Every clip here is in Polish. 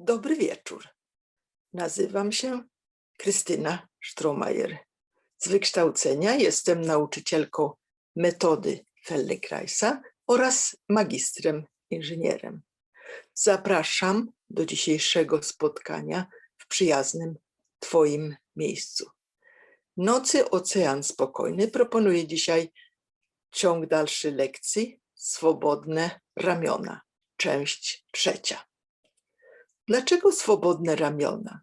Dobry wieczór. Nazywam się Krystyna Stromajer. Z wykształcenia jestem nauczycielką metody Feldenkraisa oraz magistrem inżynierem. Zapraszam do dzisiejszego spotkania w przyjaznym Twoim miejscu. Nocy Ocean Spokojny proponuje dzisiaj ciąg dalszy lekcji Swobodne ramiona, część trzecia. Dlaczego swobodne ramiona?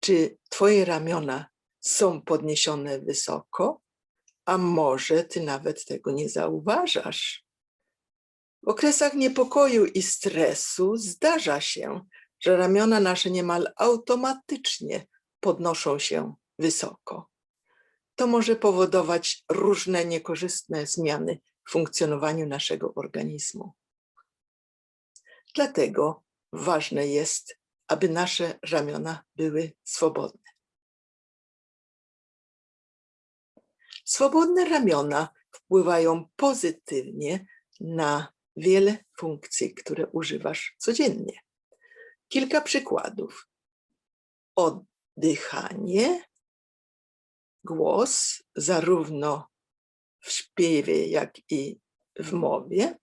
Czy Twoje ramiona są podniesione wysoko, a może Ty nawet tego nie zauważasz? W okresach niepokoju i stresu zdarza się, że ramiona nasze niemal automatycznie podnoszą się wysoko. To może powodować różne niekorzystne zmiany w funkcjonowaniu naszego organizmu. Dlatego ważne jest, aby nasze ramiona były swobodne. Swobodne ramiona wpływają pozytywnie na wiele funkcji, które używasz codziennie. Kilka przykładów. Oddychanie, głos, zarówno w śpiewie, jak i w mowie,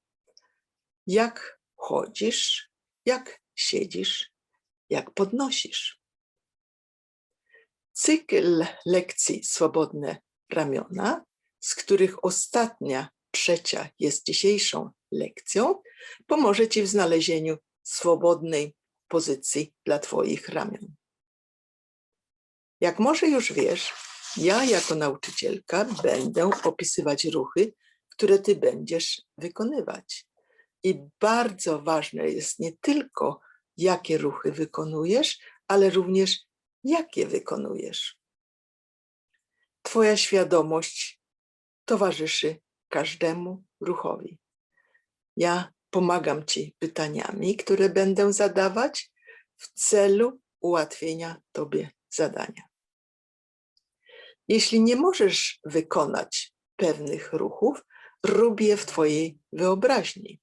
jak chodzisz, jak siedzisz, jak podnosisz. Cykl lekcji Swobodne ramiona, z których ostatnia, trzecia jest dzisiejszą lekcją, pomoże Ci w znalezieniu swobodnej pozycji dla Twoich ramion. Jak może już wiesz, ja jako nauczycielka będę opisywać ruchy, które Ty będziesz wykonywać. I bardzo ważne jest nie tylko, jakie ruchy wykonujesz, ale również jakie wykonujesz. Twoja świadomość towarzyszy każdemu ruchowi. Ja pomagam Ci pytaniami, które będę zadawać w celu ułatwienia Tobie zadania. Jeśli nie możesz wykonać pewnych ruchów, rób je w Twojej wyobraźni.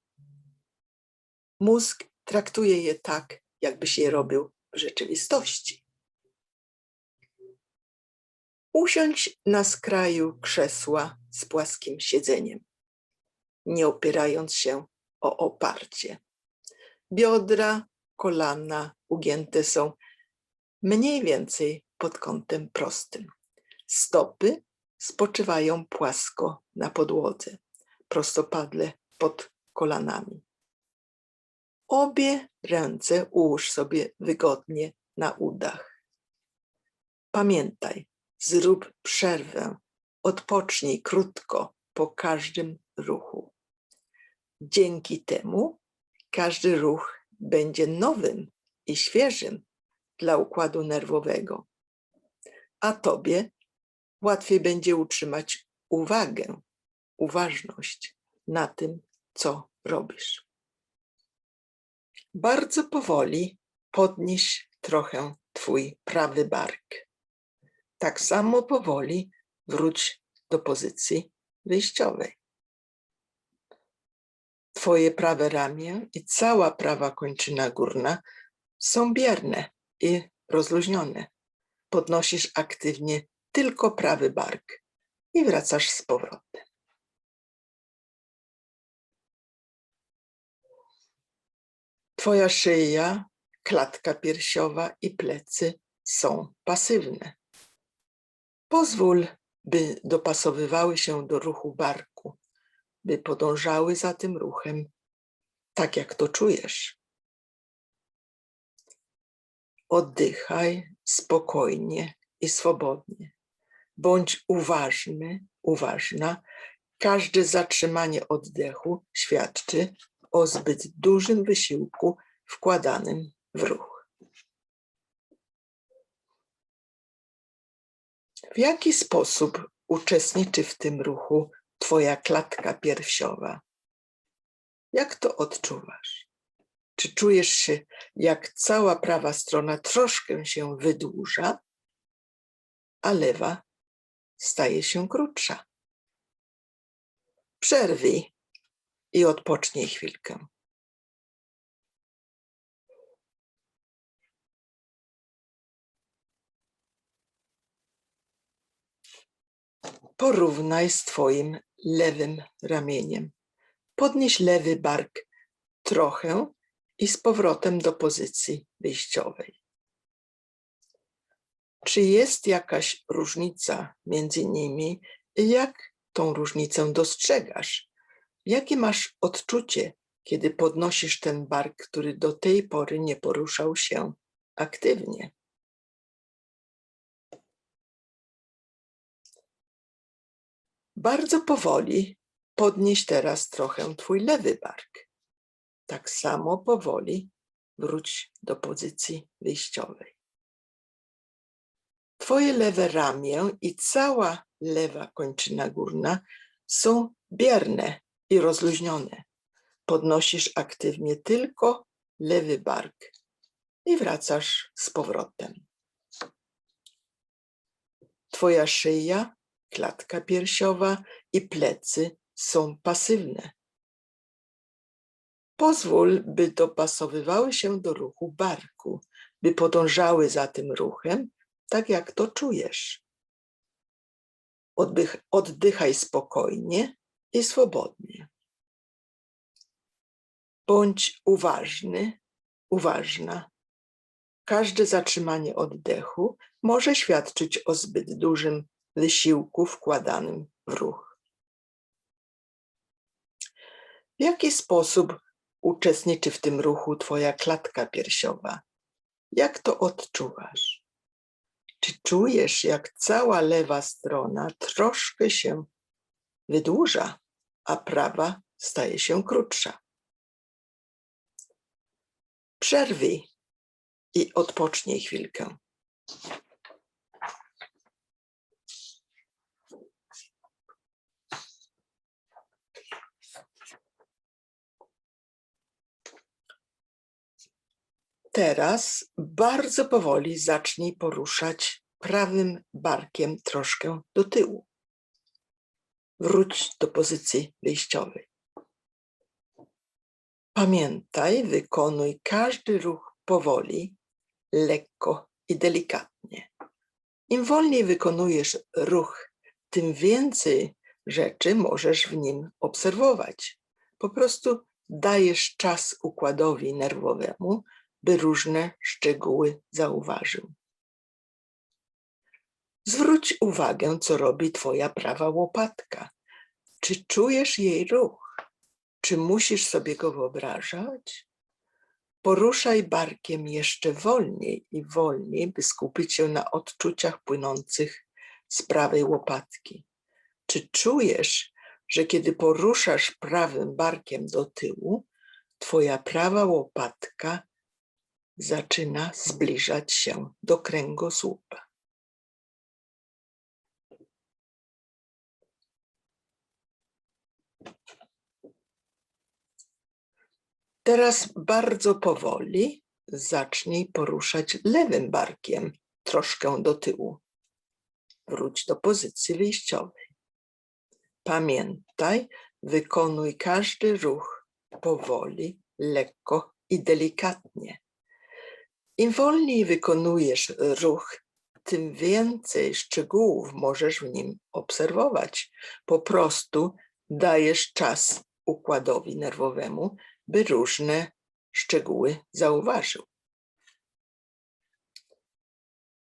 Mózg traktuje je tak, jakbyś je robił w rzeczywistości. Usiądź na skraju krzesła z płaskim siedzeniem, nie opierając się o oparcie. Biodra, kolana ugięte są mniej więcej pod kątem prostym. Stopy spoczywają płasko na podłodze, prostopadle pod kolanami. Obie ręce ułóż sobie wygodnie na udach. Pamiętaj, zrób przerwę, odpocznij krótko po każdym ruchu. Dzięki temu każdy ruch będzie nowym i świeżym dla układu nerwowego, a tobie łatwiej będzie utrzymać uwagę, uważność na tym, co robisz. Bardzo powoli podnieś trochę Twój prawy bark. Tak samo powoli wróć do pozycji wyjściowej. Twoje prawe ramię i cała prawa kończyna górna są bierne i rozluźnione. Podnosisz aktywnie tylko prawy bark i wracasz z powrotem. Twoja szyja, klatka piersiowa i plecy są pasywne. Pozwól, by dopasowywały się do ruchu barku, by podążały za tym ruchem, tak jak to czujesz. Oddychaj spokojnie i swobodnie. Bądź uważny, uważna. Każde zatrzymanie oddechu świadczy o zbyt dużym wysiłku wkładanym w ruch. W jaki sposób uczestniczy w tym ruchu Twoja klatka piersiowa? Jak to odczuwasz? Czy czujesz się, jak cała prawa strona troszkę się wydłuża, a lewa staje się krótsza? Przerwij i odpocznij chwilkę. Porównaj z Twoim lewym ramieniem. Podnieś lewy bark trochę i z powrotem do pozycji wyjściowej. Czy jest jakaś różnica między nimi i jak tą różnicę dostrzegasz? Jakie masz odczucie, kiedy podnosisz ten bark, który do tej pory nie poruszał się aktywnie? Bardzo powoli podnieś teraz trochę twój lewy bark. Tak samo powoli wróć do pozycji wyjściowej. Twoje lewe ramię i cała lewa kończyna górna są bierne i rozluźnione. Podnosisz aktywnie tylko lewy bark i wracasz z powrotem. Twoja szyja, klatka piersiowa i plecy są pasywne. Pozwól, by dopasowywały się do ruchu barku, by podążały za tym ruchem, tak jak to czujesz. Oddychaj spokojnie i swobodnie. Bądź uważny, uważna. Każde zatrzymanie oddechu może świadczyć o zbyt dużym wysiłku wkładanym w ruch. W jaki sposób uczestniczy w tym ruchu Twoja klatka piersiowa? Jak to odczuwasz? Czy czujesz, jak cała lewa strona troszkę się wydłuża, a prawa staje się krótsza? Przerwij i odpocznij chwilkę. Teraz bardzo powoli zacznij poruszać prawym barkiem troszkę do tyłu. Wróć do pozycji wyjściowej. Pamiętaj, wykonuj każdy ruch powoli, lekko i delikatnie. Im wolniej wykonujesz ruch, tym więcej rzeczy możesz w nim obserwować. Po prostu dajesz czas układowi nerwowemu, by różne szczegóły zauważył. Zwróć uwagę, co robi Twoja prawa łopatka. Czy czujesz jej ruch? Czy musisz sobie go wyobrażać? Poruszaj barkiem jeszcze wolniej i wolniej, by skupić się na odczuciach płynących z prawej łopatki. Czy czujesz, że kiedy poruszasz prawym barkiem do tyłu, Twoja prawa łopatka zaczyna zbliżać się do kręgosłupa. Teraz bardzo powoli zacznij poruszać lewym barkiem troszkę do tyłu. Wróć do pozycji wyjściowej. Pamiętaj, wykonuj każdy ruch powoli, lekko i delikatnie. Im wolniej wykonujesz ruch, tym więcej szczegółów możesz w nim obserwować. Po prostu dajesz czas układowi nerwowemu, by różne szczegóły zauważył.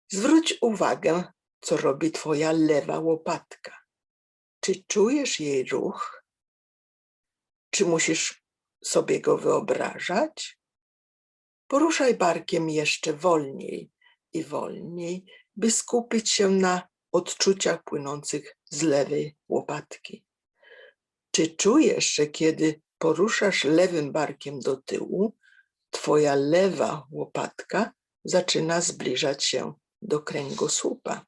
Zwróć uwagę, co robi Twoja lewa łopatka. Czy czujesz jej ruch? Czy musisz sobie go wyobrażać? Poruszaj barkiem jeszcze wolniej i wolniej, by skupić się na odczuciach płynących z lewej łopatki. Czy czujesz, że kiedy poruszasz lewym barkiem do tyłu, twoja lewa łopatka zaczyna zbliżać się do kręgosłupa?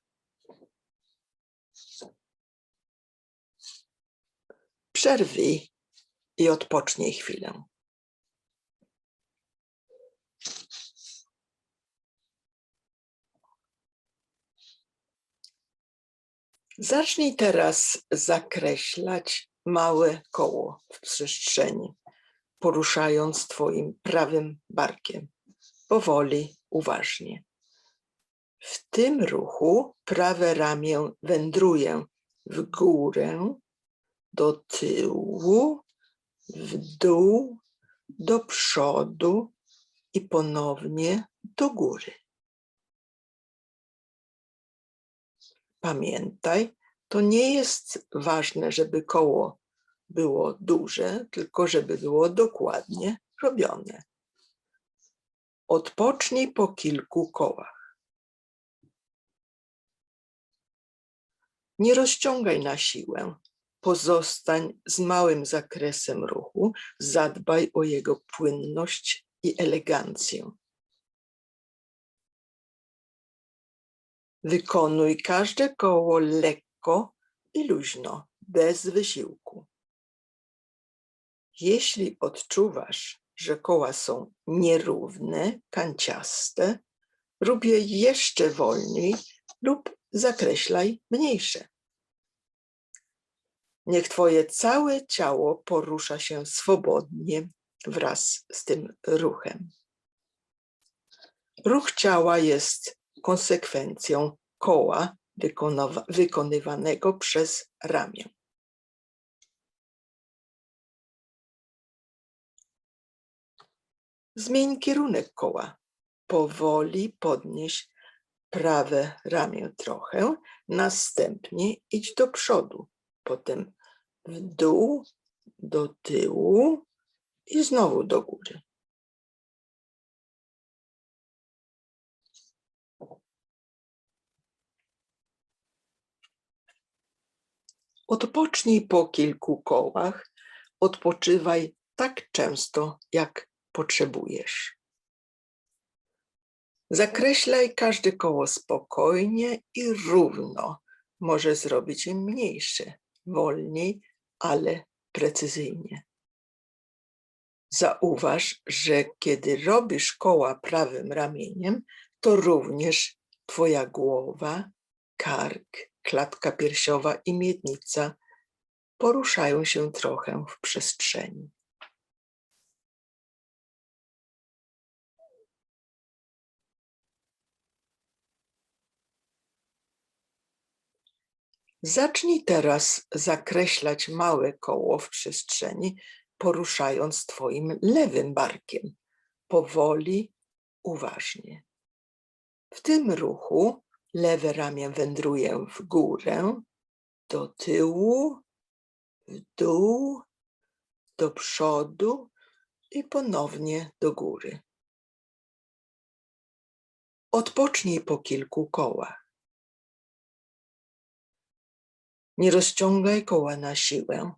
Przerwij i odpocznij chwilę. Zacznij teraz zakreślać małe koło w przestrzeni, poruszając Twoim prawym barkiem, powoli, uważnie. W tym ruchu prawe ramię wędruje w górę, do tyłu, w dół, do przodu i ponownie do góry. Pamiętaj, to nie jest ważne, żeby koło było duże, tylko żeby było dokładnie robione. Odpocznij po kilku kołach. Nie rozciągaj na siłę. Pozostań z małym zakresem ruchu, zadbaj o jego płynność i elegancję. Wykonuj każde koło lekko i luźno, bez wysiłku. Jeśli odczuwasz, że koła są nierówne, kanciaste, rób je jeszcze wolniej lub zakreślaj mniejsze. Niech Twoje całe ciało porusza się swobodnie wraz z tym ruchem. Ruch ciała jest konsekwencją koła wykonywanego przez ramię. Zmień kierunek koła. Powoli podnieś prawe ramię trochę, następnie idź do przodu, potem w dół, do tyłu i znowu do góry. Odpocznij po kilku kołach, odpoczywaj tak często, jak potrzebujesz. Zakreślaj każde koło spokojnie i równo. Może zrobić je mniejsze, wolniej, ale precyzyjnie. Zauważ, że kiedy robisz koła prawym ramieniem, to również Twoja głowa, kark, klatka piersiowa i miednica poruszają się trochę w przestrzeni. Zacznij teraz zakreślać małe koło w przestrzeni, poruszając Twoim lewym barkiem. Powoli, uważnie. W tym ruchu lewe ramię wędruje w górę, do tyłu, w dół, do przodu i ponownie do góry. Odpocznij po kilku kołach. Nie rozciągaj koła na siłę.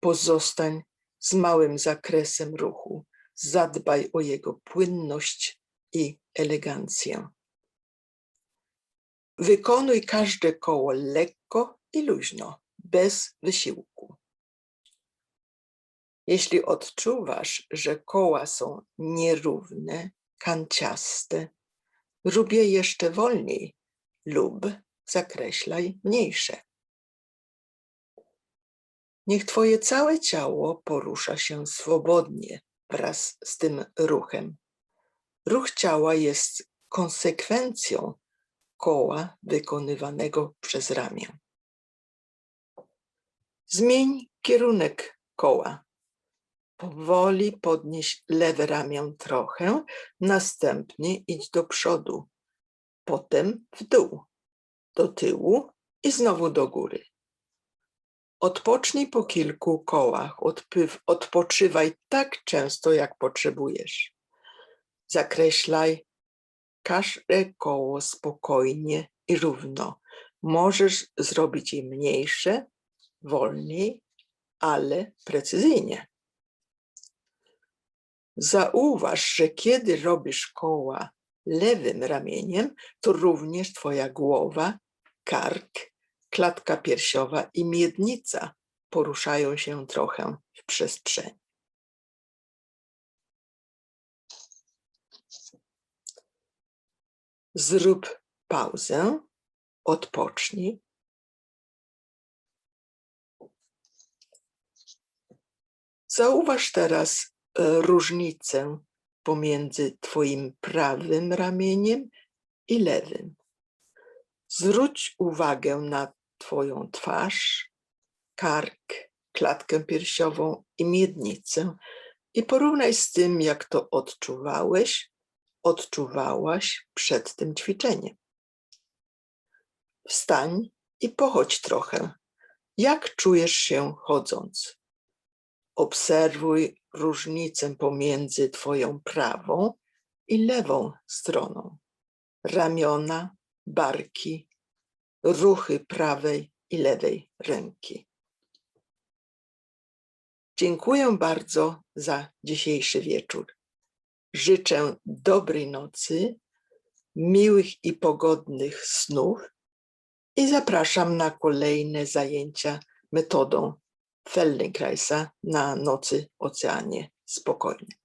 Pozostań z małym zakresem ruchu. Zadbaj o jego płynność i elegancję. Wykonuj każde koło lekko i luźno, bez wysiłku. Jeśli odczuwasz, że koła są nierówne, kanciaste, rób je jeszcze wolniej lub zakreślaj mniejsze. Niech Twoje całe ciało porusza się swobodnie wraz z tym ruchem. Ruch ciała jest konsekwencją koła wykonywanego przez ramię. Zmień kierunek koła. Powoli podnieś lewe ramię trochę, następnie idź do przodu, potem w dół, do tyłu i znowu do góry. Odpocznij po kilku kołach, odpoczywaj tak często, jak potrzebujesz. Zakreślaj każde koło spokojnie i równo. Możesz zrobić je mniejsze, wolniej, ale precyzyjnie. Zauważ, że kiedy robisz koła lewym ramieniem, to również Twoja głowa, kark, klatka piersiowa i miednica poruszają się trochę w przestrzeni. Zrób pauzę, odpocznij. Zauważ teraz e, różnicę pomiędzy Twoim prawym ramieniem i lewym. Zwróć uwagę na Twoją twarz, kark, klatkę piersiową i miednicę i porównaj z tym, jak to odczuwałeś, odczuwałaś przed tym ćwiczeniem. Wstań i pochodź trochę. Jak czujesz się chodząc? Obserwuj różnicę pomiędzy Twoją prawą i lewą stroną. Ramiona, barki, ruchy prawej i lewej ręki. Dziękuję bardzo za dzisiejszy wieczór. Życzę dobrej nocy, miłych i pogodnych snów i zapraszam na kolejne zajęcia metodą Feldenkraisa na nocy oceanie spokojnym.